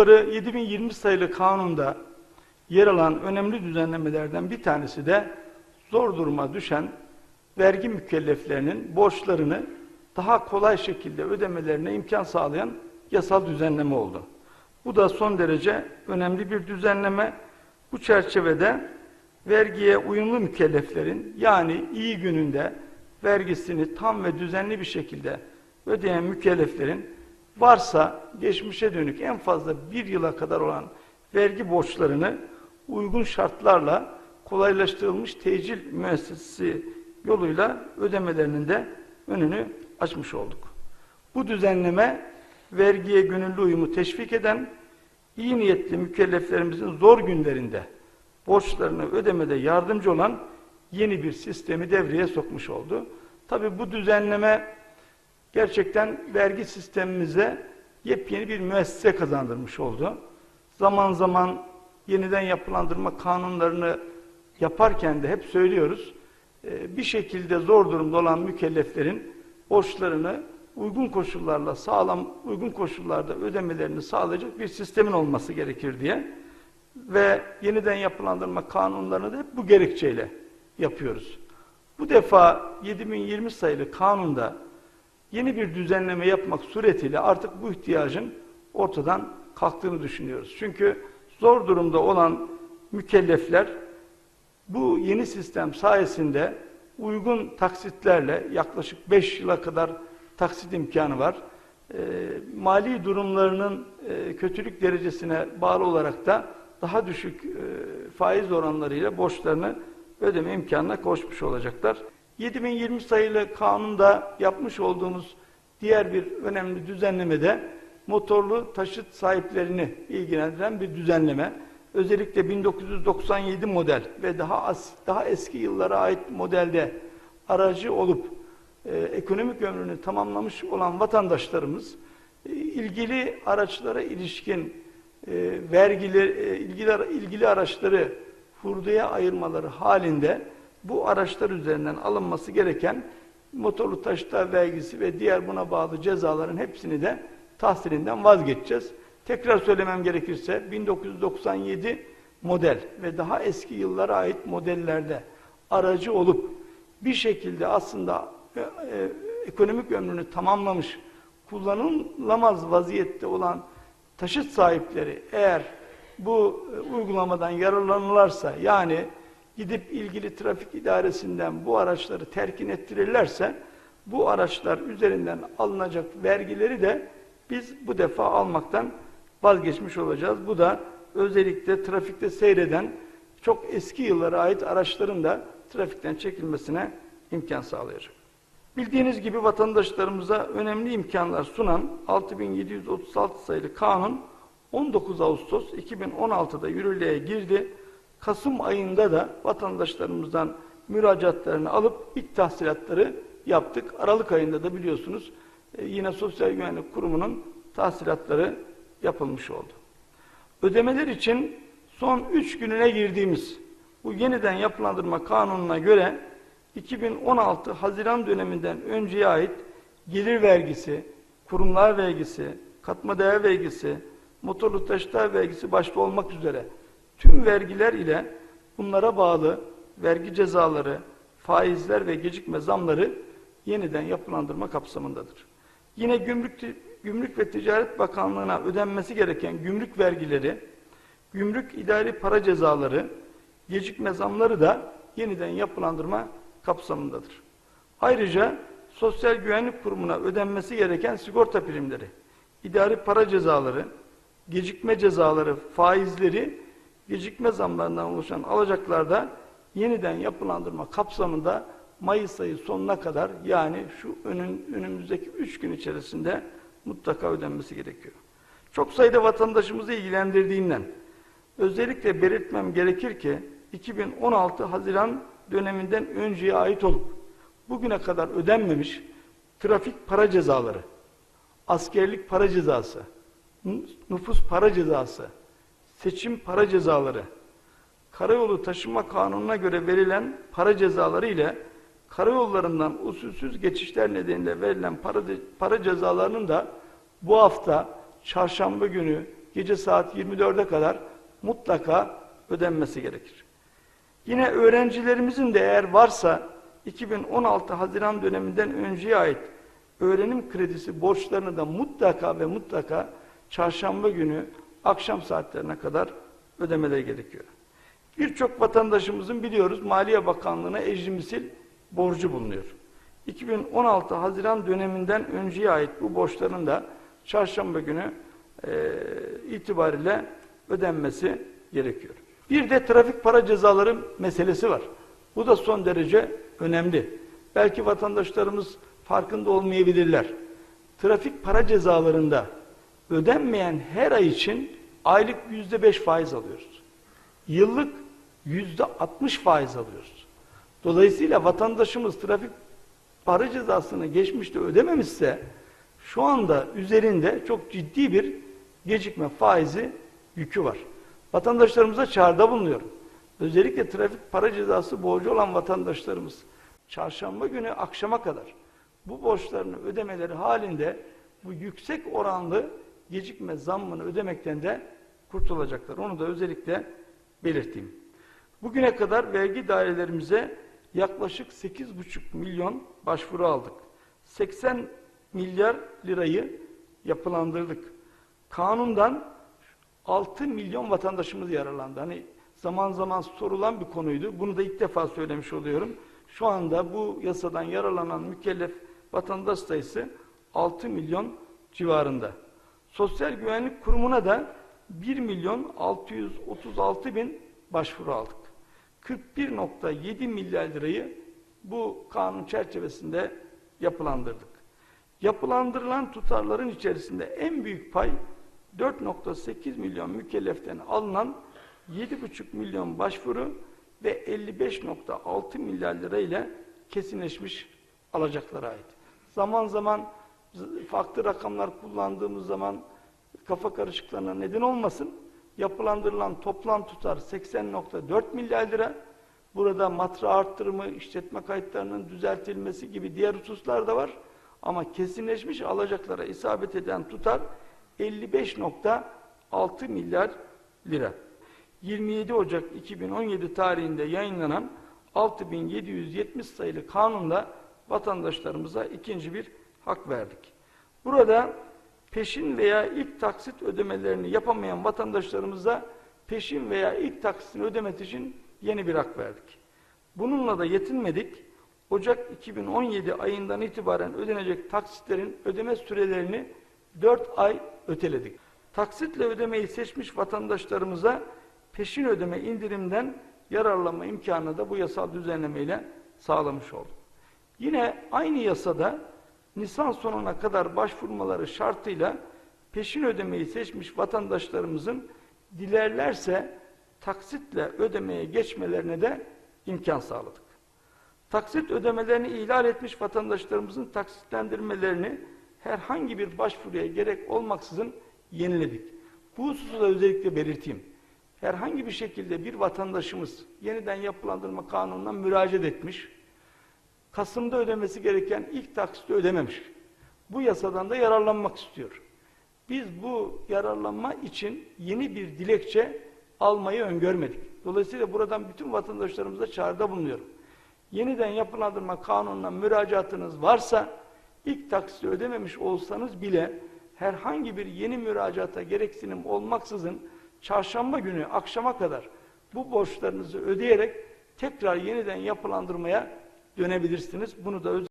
Yukarı 7020 sayılı kanunda yer alan önemli düzenlemelerden bir tanesi de zor duruma düşen vergi mükelleflerinin borçlarını daha kolay şekilde ödemelerine imkan sağlayan yasal düzenleme oldu. Bu da son derece önemli bir düzenleme. Bu çerçevede vergiye uyumlu mükelleflerin yani iyi gününde vergisini tam ve düzenli bir şekilde ödeyen mükelleflerin varsa geçmişe dönük en fazla bir yıla kadar olan vergi borçlarını uygun şartlarla kolaylaştırılmış tecil müessesesi yoluyla ödemelerinin de önünü açmış olduk. Bu düzenleme vergiye gönüllü uyumu teşvik eden, iyi niyetli mükelleflerimizin zor günlerinde borçlarını ödemede yardımcı olan yeni bir sistemi devreye sokmuş oldu. Tabi bu düzenleme gerçekten vergi sistemimize yepyeni bir müessese kazandırmış oldu. Zaman zaman yeniden yapılandırma kanunlarını yaparken de hep söylüyoruz. e, Bir şekilde zor durumda olan mükelleflerin borçlarını uygun koşullarla sağlam uygun koşullarda ödemelerini sağlayacak bir sistemin olması gerekir diye ve yeniden yapılandırma kanunlarını da hep bu gerekçeyle yapıyoruz. Bu defa 7020 sayılı kanunda yeni bir düzenleme yapmak suretiyle artık bu ihtiyacın ortadan kalktığını düşünüyoruz. Çünkü zor durumda olan mükellefler bu yeni sistem sayesinde uygun taksitlerle yaklaşık 5 yıla kadar taksit imkanı var. E, mali durumlarının e, kötülük derecesine bağlı olarak da daha düşük e, faiz oranlarıyla borçlarını ödeme imkanına koşmuş olacaklar. 7020 sayılı kanunda yapmış olduğumuz diğer bir önemli düzenleme de motorlu taşıt sahiplerini ilgilendiren bir düzenleme. Özellikle 1997 model ve daha az, daha eski yıllara ait modelde aracı olup e, ekonomik ömrünü tamamlamış olan vatandaşlarımız e, ilgili araçlara ilişkin e, vergileri, e, ilgili, ilgili araçları hurdaya ayırmaları halinde bu araçlar üzerinden alınması gereken motorlu taşıtlar vergisi ve diğer buna bağlı cezaların hepsini de tahsilinden vazgeçeceğiz. Tekrar söylemem gerekirse 1997 model ve daha eski yıllara ait modellerde aracı olup bir şekilde aslında e, e, ekonomik ömrünü tamamlamış, kullanılamaz vaziyette olan taşıt sahipleri eğer bu e, uygulamadan yararlanırlarsa yani gidip ilgili trafik idaresinden bu araçları terkin ettirirlerse bu araçlar üzerinden alınacak vergileri de biz bu defa almaktan vazgeçmiş olacağız. Bu da özellikle trafikte seyreden çok eski yıllara ait araçların da trafikten çekilmesine imkan sağlayacak. Bildiğiniz gibi vatandaşlarımıza önemli imkanlar sunan 6736 sayılı kanun 19 Ağustos 2016'da yürürlüğe girdi. Kasım ayında da vatandaşlarımızdan müracaatlarını alıp ilk tahsilatları yaptık. Aralık ayında da biliyorsunuz e, yine Sosyal Güvenlik Kurumu'nun tahsilatları yapılmış oldu. Ödemeler için son 3 gününe girdiğimiz bu yeniden yapılandırma kanununa göre 2016 Haziran döneminden önceye ait gelir vergisi, kurumlar vergisi, katma değer vergisi, motorlu taşıtlar vergisi başta olmak üzere tüm vergiler ile bunlara bağlı vergi cezaları, faizler ve gecikme zamları yeniden yapılandırma kapsamındadır. Yine gümrük, gümrük ve Ticaret Bakanlığı'na ödenmesi gereken gümrük vergileri, gümrük idari para cezaları, gecikme zamları da yeniden yapılandırma kapsamındadır. Ayrıca Sosyal Güvenlik Kurumu'na ödenmesi gereken sigorta primleri, idari para cezaları, gecikme cezaları, faizleri, gecikme zamlarından oluşan alacaklarda yeniden yapılandırma kapsamında Mayıs ayı sonuna kadar yani şu önün, önümüzdeki üç gün içerisinde mutlaka ödenmesi gerekiyor. Çok sayıda vatandaşımızı ilgilendirdiğinden özellikle belirtmem gerekir ki 2016 Haziran döneminden önceye ait olup bugüne kadar ödenmemiş trafik para cezaları, askerlik para cezası, nüfus para cezası, seçim para cezaları, karayolu taşıma kanununa göre verilen para cezaları ile karayollarından usulsüz geçişler nedeniyle verilen para, para cezalarının da bu hafta çarşamba günü gece saat 24'e kadar mutlaka ödenmesi gerekir. Yine öğrencilerimizin de eğer varsa 2016 Haziran döneminden önceye ait öğrenim kredisi borçlarını da mutlaka ve mutlaka çarşamba günü akşam saatlerine kadar ödemeleri gerekiyor. Birçok vatandaşımızın biliyoruz Maliye Bakanlığı'na ecrimsil borcu bulunuyor. 2016 Haziran döneminden önceye ait bu borçların da çarşamba günü e, itibariyle ödenmesi gerekiyor. Bir de trafik para cezaları meselesi var. Bu da son derece önemli. Belki vatandaşlarımız farkında olmayabilirler. Trafik para cezalarında ödenmeyen her ay için aylık yüzde beş faiz alıyoruz. Yıllık yüzde altmış faiz alıyoruz. Dolayısıyla vatandaşımız trafik para cezasını geçmişte ödememişse şu anda üzerinde çok ciddi bir gecikme faizi yükü var. Vatandaşlarımıza çağrıda bulunuyorum. Özellikle trafik para cezası borcu olan vatandaşlarımız çarşamba günü akşama kadar bu borçlarını ödemeleri halinde bu yüksek oranlı gecikme zammını ödemekten de kurtulacaklar. Onu da özellikle belirteyim. Bugüne kadar vergi dairelerimize yaklaşık 8,5 milyon başvuru aldık. 80 milyar lirayı yapılandırdık. Kanundan 6 milyon vatandaşımız yararlandı. Hani zaman zaman sorulan bir konuydu. Bunu da ilk defa söylemiş oluyorum. Şu anda bu yasadan yararlanan mükellef vatandaş sayısı 6 milyon civarında. Sosyal Güvenlik Kurumu'na da 1 milyon 636 bin başvuru aldık. 41.7 milyar lirayı bu kanun çerçevesinde yapılandırdık. Yapılandırılan tutarların içerisinde en büyük pay 4.8 milyon mükelleften alınan 7,5 milyon başvuru ve 55.6 milyar lira ile kesinleşmiş alacaklara ait. Zaman zaman farklı rakamlar kullandığımız zaman kafa karışıklarına neden olmasın. Yapılandırılan toplam tutar 80.4 milyar lira. Burada matra arttırımı, işletme kayıtlarının düzeltilmesi gibi diğer hususlar da var. Ama kesinleşmiş alacaklara isabet eden tutar 55.6 milyar lira. 27 Ocak 2017 tarihinde yayınlanan 6770 sayılı kanunla vatandaşlarımıza ikinci bir hak verdik. Burada peşin veya ilk taksit ödemelerini yapamayan vatandaşlarımıza peşin veya ilk taksitini ödemek için yeni bir hak verdik. Bununla da yetinmedik. Ocak 2017 ayından itibaren ödenecek taksitlerin ödeme sürelerini 4 ay öteledik. Taksitle ödemeyi seçmiş vatandaşlarımıza peşin ödeme indirimden yararlanma imkanı da bu yasal düzenlemeyle sağlamış olduk. Yine aynı yasada Nisan sonuna kadar başvurmaları şartıyla peşin ödemeyi seçmiş vatandaşlarımızın dilerlerse taksitle ödemeye geçmelerine de imkan sağladık. Taksit ödemelerini ihlal etmiş vatandaşlarımızın taksitlendirmelerini herhangi bir başvuruya gerek olmaksızın yeniledik. Bu hususu da özellikle belirteyim. Herhangi bir şekilde bir vatandaşımız yeniden yapılandırma kanununa müracaat etmiş, Kasım'da ödemesi gereken ilk taksiti ödememiş. Bu yasadan da yararlanmak istiyor. Biz bu yararlanma için yeni bir dilekçe almayı öngörmedik. Dolayısıyla buradan bütün vatandaşlarımıza çağrıda bulunuyorum. Yeniden yapılandırma kanununa müracaatınız varsa ilk taksiti ödememiş olsanız bile herhangi bir yeni müracaata gereksinim olmaksızın çarşamba günü akşama kadar bu borçlarınızı ödeyerek tekrar yeniden yapılandırmaya dönebilirsiniz. Bunu da